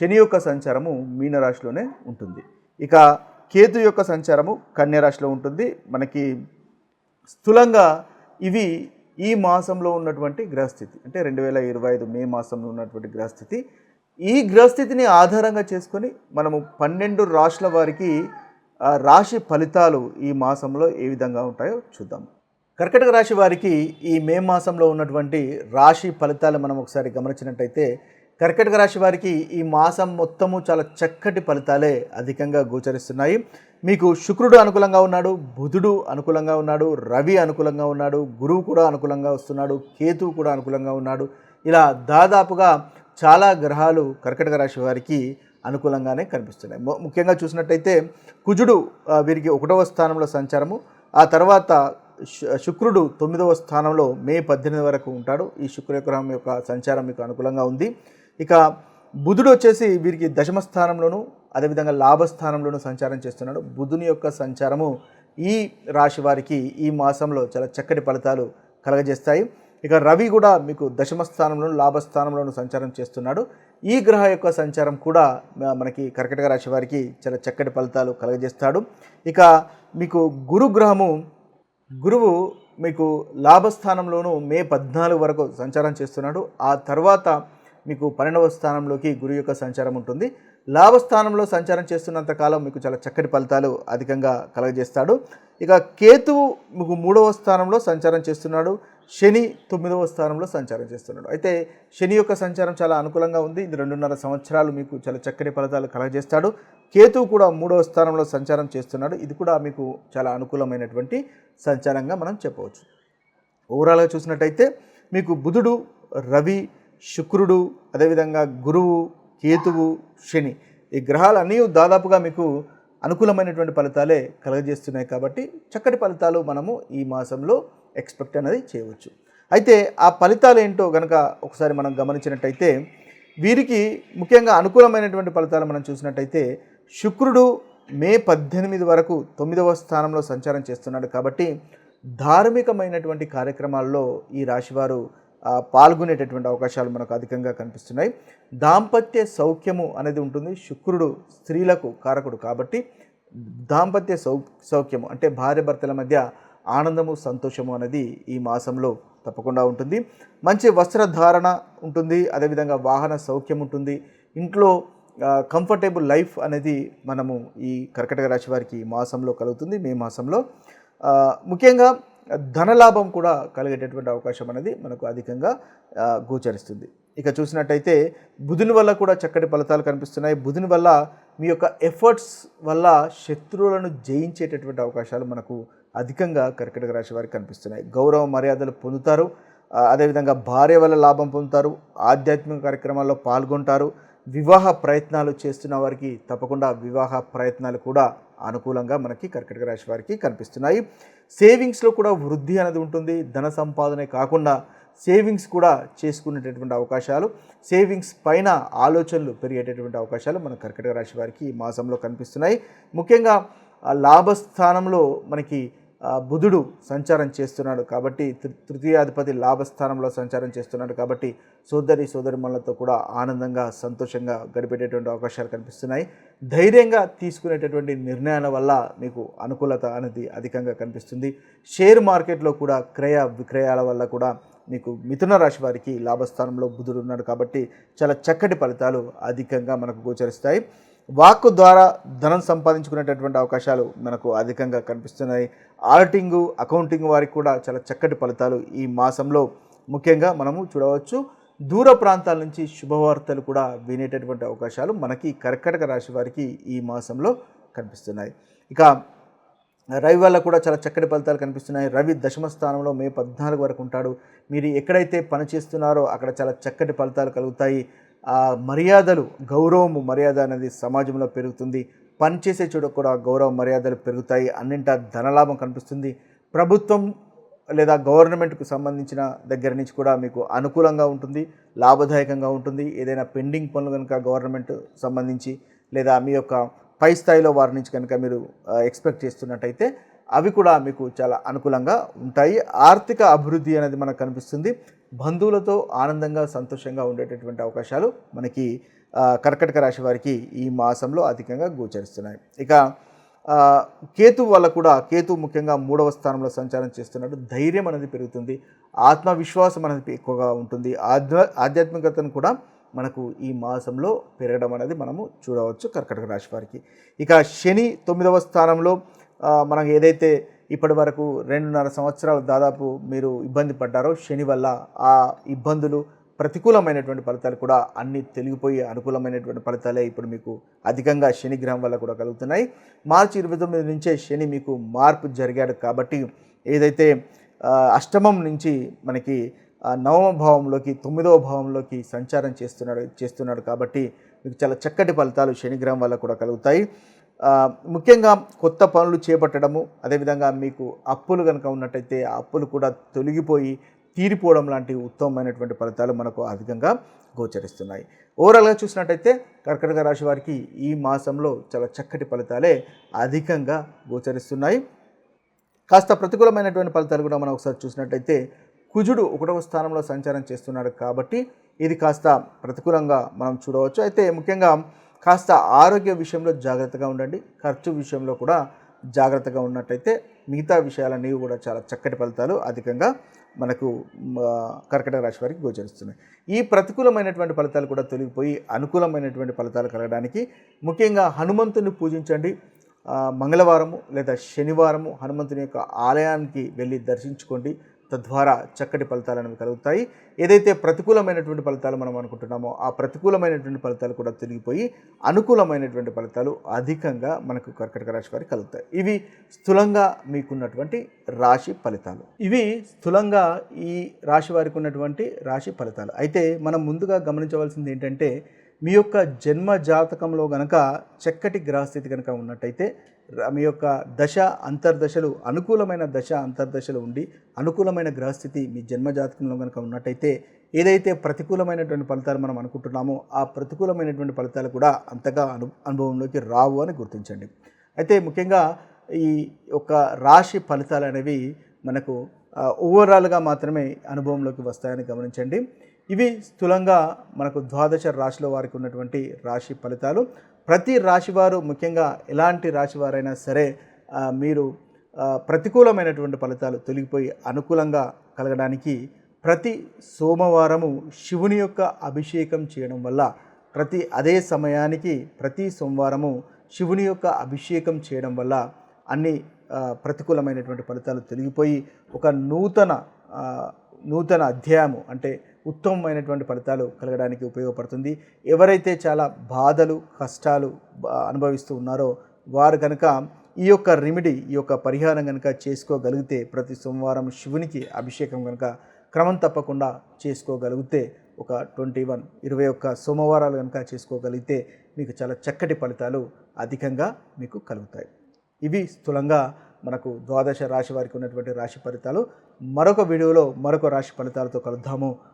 శని యొక్క సంచారము మీనరాశిలోనే ఉంటుంది. ఇక కేతు యొక్క సంచారము కన్యరాశిలో ఉంటుంది. మనకి స్థూలంగా ఇవి ఈ మాసంలో ఉన్నటువంటి గ్రహస్థితి. అంటే రెండు వేల ఇరవై ఐదు మే మాసంలో ఉన్నటువంటి గ్రహస్థితి. ఈ గ్రహస్థితిని ఆధారంగా చేసుకొని మనము పన్నెండు రాశుల వారికి రాశి ఫలితాలు ఈ మాసంలో ఏ విధంగా ఉంటాయో చూద్దాం. కర్కటక రాశి వారికి ఈ మే మాసంలో ఉన్నటువంటి రాశి ఫలితాలు మనం ఒకసారి గమనించినట్టయితే కర్కటక రాశి వారికి ఈ మాసం మొత్తము చాలా చక్కటి ఫలితాలే అధికంగా గోచరిస్తున్నాయి. మీకు శుక్రుడు అనుకూలంగా ఉన్నాడు బుధుడు అనుకూలంగా ఉన్నాడు రవి అనుకూలంగా ఉన్నాడు గురువు కూడా అనుకూలంగా వస్తున్నాడు కేతువు కూడా అనుకూలంగా ఉన్నాడు. ఇలా దాదాపుగా చాలా గ్రహాలు కర్కటక రాశి వారికి అనుకూలంగానే కనిపిస్తున్నాయి. ముఖ్యంగా చూసినట్టయితే కుజుడు వీరికి ఒకటవ స్థానంలో సంచారము. ఆ తర్వాత శు- శుక్రుడు తొమ్మిదవ స్థానంలో మే పద్దెనిమిది వరకు ఉంటాడు. ఈ శుక్రగ్రహం యొక్క సంచారం మీకు అనుకూలంగా ఉంది. ఇక బుధుడు వచ్చేసి వీరికి దశమ స్థానంలోను అదేవిధంగా లాభస్థానంలోనూ సంచారం చేస్తున్నాడు. బుధుని యొక్క సంచారము ఈ రాశి వారికి ఈ మాసంలో చాలా చక్కటి ఫలితాలు కలగజేస్తాయి. ఇక రవి కూడా మీకు దశమ స్థానంలోను లాభస్థానంలోను సంచారం చేస్తున్నాడు. ఈ గ్రహ యొక్క సంచారం కూడా మనకి కర్కటక రాశి వారికి చాలా చక్కటి ఫలితాలు కలగజేస్తాడు. ఇక మీకు గురు గ్రహము గురువు మీకు లాభస్థానంలోనూ మే పద్నాలుగు వరకు సంచారం చేస్తున్నాడు. ఆ తర్వాత మీకు పన్నెండవ స్థానంలోకి గురు యొక్క సంచారం ఉంటుంది. లాభస్థానంలో సంచారం చేస్తున్నంత కాలం మీకు చాలా చక్కటి ఫలితాలు అధికంగా కలగజేస్తాడు. ఇక కేతువు మీకు మూడవ స్థానంలో సంచారం చేస్తున్నాడు. శని తొమ్మిదవ స్థానంలో సంచారం చేస్తున్నాడు. అయితే శని యొక్క సంచారం చాలా అనుకూలంగా ఉంది. ఇది రెండున్నర సంవత్సరాలు మీకు చాలా చక్కటి ఫలితాలు కలగజేస్తాడు. కేతువు కూడా మూడవ స్థానంలో సంచారం చేస్తున్నాడు. ఇది కూడా మీకు చాలా అనుకూలమైనటువంటి సంచారంగా మనం చెప్పవచ్చు. ఓవరాల్గా చూసినట్టయితే మీకు బుధుడు రవి శుక్రుడు అదేవిధంగా గురువు కేతువు శని ఈ గ్రహాలన్నీ దాదాపుగా మీకు అనుకూలమైనటువంటి ఫలితాలే కలగజేస్తున్నాయి కాబట్టి చక్కటి ఫలితాలు మనము ఈ మాసంలో ఎక్స్పెక్ట్ అనేది చేయవచ్చు. అయితే ఆ ఫలితాలు ఏంటో కనుక ఒకసారి మనం గమనించినట్టయితే వీరికి ముఖ్యంగా అనుకూలమైనటువంటి ఫలితాలు మనం చూసినట్టయితే శుక్రుడు మే పద్దెనిమిది వరకు తొమ్మిదవ స్థానంలో సంచారం చేస్తున్నాడు కాబట్టి ధార్మికమైనటువంటి కార్యక్రమాల్లో ఈ రాశివారు పాల్గొనేటటువంటి అవకాశాలు మనకు అధికంగా కనిపిస్తున్నాయి. దాంపత్య సౌఖ్యము అనేది ఉంటుంది. శుక్రుడు స్త్రీలకు కారకుడు కాబట్టి దాంపత్య సౌ సౌఖ్యము అంటే భార్య భర్తల మధ్య ఆనందము సంతోషము అనేది ఈ మాసంలో తప్పకుండా ఉంటుంది. మంచి వస్త్రధారణ ఉంటుంది. అదేవిధంగా వాహన సౌఖ్యం ఉంటుంది. ఇంట్లో కంఫర్టబుల్ లైఫ్ అనేది మనము ఈ కర్కటక రాశి వారికి ఈ మాసంలో కలుగుతుంది. మే మాసంలో. ముఖ్యంగా ధనలాభం కూడా కలిగేటటువంటి అవకాశం అనేది మనకు అధికంగా గోచరిస్తుంది. ఇక చూసినట్టయితే బుధుని వల్ల కూడా చక్కటి ఫలితాలు కనిపిస్తున్నాయి. బుధుని వల్ల మీ యొక్క ఎఫర్ట్స్ వల్ల శత్రువులను జయించేటటువంటి అవకాశాలు మనకు అధికంగా కర్కటక రాశి వారికి కనిపిస్తున్నాయి. గౌరవ మర్యాదలు పొందుతారు. అదేవిధంగా భార్య వల్ల లాభం పొందుతారు. ఆధ్యాత్మిక కార్యక్రమాల్లో పాల్గొంటారు. వివాహ ప్రయత్నాలు చేస్తున్న వారికి తప్పకుండా వివాహ ప్రయత్నాలు కూడా అనుకూలంగా మనకి కర్కటక రాశి వారికి కనిపిస్తున్నాయి. సేవింగ్స్లో కూడా వృద్ధి అనేది ఉంటుంది. ధన సంపాదనే కాకుండా సేవింగ్స్ కూడా చేసుకునేటటువంటి అవకాశాలు సేవింగ్స్ పైన ఆలోచనలు పెరిగేటటువంటి అవకాశాలు మన కర్కటక రాశి వారికి ఈ మాసంలో కనిపిస్తున్నాయి. ముఖ్యంగా ఆ లాభస్థానంలో మనకి బుధుడు సంచారం చేస్తున్నాడు కాబట్టి తృ- తృతీయాధిపతి లాభస్థానంలో సంచారం చేస్తున్నాడు కాబట్టి సోదరి సోదరిమణులతో కూడా ఆనందంగా సంతోషంగా గడిపేటటువంటి అవకాశాలు కనిపిస్తున్నాయి. ధైర్యంగా తీసుకునేటటువంటి నిర్ణయాల వల్ల మీకు అనుకూలత అనేది అధికంగా కనిపిస్తుంది. షేర్ మార్కెట్లో కూడా క్రయ విక్రయాల వల్ల కూడా మీకు మిథున రాశి వారికి లాభస్థానంలో బుధుడు ఉన్నాడు కాబట్టి చాలా చక్కటి ఫలితాలు అధికంగా మనకు గోచరిస్తాయి. వాక్కు ద్వారా ధనం సంపాదించుకునేటటువంటి అవకాశాలు మనకు అధికంగా కనిపిస్తున్నాయి. ఆడిటింగ్ అకౌంటింగ్ వారికి కూడా చాలా చక్కటి ఫలితాలు ఈ మాసంలో ముఖ్యంగా మనము చూడవచ్చు. దూర ప్రాంతాల నుంచి శుభవార్తలు కూడా వినేటటువంటి అవకాశాలు మనకి కర్కటక రాశి వారికి ఈ మాసంలో కనిపిస్తున్నాయి. ఇక రవి వల్ల కూడా చాలా చక్కటి ఫలితాలు కనిపిస్తున్నాయి. రవి దశమ స్థానంలో మే పద్నాలుగు వరకు ఉంటాడు. మీరు ఎక్కడైతే పని చేస్తున్నారో అక్కడ చాలా చక్కటి ఫలితాలు కలుగుతాయి. ఆ మర్యాదలు గౌరవము మర్యాద అనేది సమాజంలో పెరుగుతుంది. పనిచేసే చోట కూడా గౌరవ మర్యాదలు పెరుగుతాయి. అన్నింటా ధనలాభం కనిపిస్తుంది. ప్రభుత్వం లేదా గవర్నమెంట్కు సంబంధించిన దగ్గర నుంచి కూడా మీకు అనుకూలంగా ఉంటుంది లాభదాయకంగా ఉంటుంది. ఏదైనా పెండింగ్ పనులు కనుక గవర్నమెంట్ సంబంధించి లేదా మీ యొక్క పై స్థాయిలో వారి నుంచి కనుక మీరు ఎక్స్పెక్ట్ చేస్తున్నట్టయితే అవి కూడా మీకు చాలా అనుకూలంగా ఉంటాయి. ఆర్థిక అభివృద్ధి అనేది మనకు కనిపిస్తుంది. బంధువులతో ఆనందంగా సంతోషంగా ఉండేటటువంటి అవకాశాలు మనకి కర్కటక రాశి వారికి ఈ మాసంలో అధికంగా గోచరిస్తున్నాయి. ఇక కేతు వల్ల కూడా కేతు ముఖ్యంగా మూడవ స్థానంలో సంచారం చేస్తున్నట్టు ధైర్యం అనేది పెరుగుతుంది. ఆత్మవిశ్వాసం అనేది ఎక్కువగా ఉంటుంది. ఆధ్వ ఆధ్యాత్మికతను కూడా మనకు ఈ మాసంలో పెరగడం అనేది మనము చూడవచ్చు కర్కటక రాశి వారికి. ఇక శని తొమ్మిదవ స్థానంలో మనం ఏదైతే ఇప్పటి వరకు రెండున్నర సంవత్సరాలు దాదాపు మీరు ఇబ్బంది పడ్డారో శని వల్ల ఆ ఇబ్బందులు ప్రతికూలమైనటువంటి ఫలితాలు కూడా అన్ని తెలిగిపోయి అనుకూలమైనటువంటి ఫలితాలే ఇప్పుడు మీకు అధికంగా శని గ్రహం వల్ల కూడా కలుగుతున్నాయి. మార్చి ఇరవై తొమ్మిది నుంచే శని మీకు మార్పు జరిగాడు కాబట్టి ఏదైతే అష్టమం నుంచి మనకి నవమ భావంలోకి తొమ్మిదవ భావంలోకి సంచారం చేస్తున్నాడు చేస్తున్నాడు కాబట్టి మీకు చాలా చక్కటి ఫలితాలు శనిగ్రహం వల్ల కూడా కలుగుతాయి. ముఖ్యంగా కొత్త పనులు చేపట్టడము అదేవిధంగా మీకు అప్పులు కనుక ఉన్నట్టయితే ఆ అప్పులు కూడా తొలగిపోయి తీరిపోవడం లాంటి ఉత్తమమైనటువంటి ఫలితాలు మనకు అధికంగా గోచరిస్తున్నాయి. ఓవరాల్గా చూసినట్టయితే కర్కటక రాశి వారికి ఈ మాసంలో చాలా చక్కటి ఫలితాలే అధికంగా గోచరిస్తున్నాయి. కాస్త ప్రతికూలమైనటువంటి ఫలితాలు కూడా మనం ఒకసారి చూసినట్టయితే కుజుడు ఒకటవ స్థానంలో సంచారం చేస్తున్నాడు కాబట్టి ఇది కాస్త ప్రతికూలంగా మనం చూడవచ్చు. అయితే ముఖ్యంగా కాస్త ఆరోగ్య విషయంలో జాగ్రత్తగా ఉండండి. ఖర్చు విషయంలో కూడా జాగ్రత్తగా ఉన్నట్టయితే మిగతా విషయాలన్నీ కూడా చాలా చక్కటి ఫలితాలు అధికంగా మనకు కర్కటక రాశి వారికి గోచరిస్తున్నాయి. ఈ ప్రతికూలమైనటువంటి ఫలితాలు కూడా తొలగిపోయి అనుకూలమైనటువంటి ఫలితాలు కలగడానికి ముఖ్యంగా హనుమంతుని పూజించండి. మంగళవారము లేదా శనివారము హనుమంతుని యొక్క ఆలయానికి వెళ్ళి దర్శించుకోండి. తద్వారా చక్కటి ఫలితాలు అనేవి కలుగుతాయి. ఏదైతే ప్రతికూలమైనటువంటి ఫలితాలు మనం అనుకుంటున్నామో ఆ ప్రతికూలమైనటువంటి ఫలితాలు కూడా తిరిగిపోయి అనుకూలమైనటువంటి ఫలితాలు అధికంగా మనకు కర్కటక రాశి వారికి కలుగుతాయి. ఇవి స్థూలంగా మీకున్నటువంటి రాశి ఫలితాలు. ఇవి స్థూలంగా ఈ రాశి వారికి ఉన్నటువంటి రాశి ఫలితాలు. అయితే మనం ముందుగా గమనించవలసింది ఏంటంటే మీ యొక్క జన్మ జాతకంలో గనక చక్కటి గ్రహస్థితి కనుక ఉన్నట్టయితే మీ యొక్క దశ అంతర్దశలు అనుకూలమైన దశ అంతర్దశలు ఉండి అనుకూలమైన గ్రహస్థితి మీ జన్మ జాతకంలో కనుక ఉన్నట్టయితే ఏదైతే ప్రతికూలమైనటువంటి ఫలితాలు మనం అనుకుంటున్నామో ఆ ప్రతికూలమైనటువంటి ఫలితాలు కూడా అంతగా అను అనుభవంలోకి రావు అని గుర్తించండి. అయితే ముఖ్యంగా ఈ యొక్క రాశి ఫలితాలు అనేవి మనకు ఓవరాల్గా మాత్రమే అనుభవంలోకి వస్తాయని గమనించండి. ఇవి స్థూలంగా మనకు ద్వాదశ రాశిలో వారికి ఉన్నటువంటి రాశి ఫలితాలు. ప్రతి రాశి వారు ముఖ్యంగా ఎలాంటి రాశి వారైనా సరే మీరు ప్రతికూలమైనటువంటి ఫలితాలు తొలగిపోయి అనుకూలంగా కలగడానికి ప్రతి సోమవారము శివుని యొక్క అభిషేకం చేయడం వల్ల ప్రతి అదే సమయానికి ప్రతి సోమవారము శివుని యొక్క అభిషేకం చేయడం వల్ల అన్ని ప్రతికూలమైనటువంటి ఫలితాలు తొలగిపోయి ఒక నూతన నూతన అధ్యాయము అంటే ఉత్తమమైనటువంటి ఫలితాలు కలగడానికి ఉపయోగపడుతుంది. ఎవరైతే చాలా బాధలు కష్టాలు అనుభవిస్తూ ఉన్నారో వారు కనుక ఈ యొక్క రెమెడీ ఈ యొక్క పరిహారం కనుక చేసుకోగలిగితే ప్రతి సోమవారం శివునికి అభిషేకం కనుక క్రమం తప్పకుండా చేసుకోగలిగితే ఒక ట్వంటీ వన్ ఇరవై ఒక్క సోమవారాలు కనుక చేసుకోగలిగితే మీకు చాలా చక్కటి ఫలితాలు అధికంగా మీకు కలుగుతాయి. ఇవి స్థూలంగా మనకు ద్వాదశ రాశి వారికి ఉన్నటువంటి రాశి ఫలితాలు. మరొక వీడియోలో మరొక రాశి ఫలితాలతో కలుద్దాము.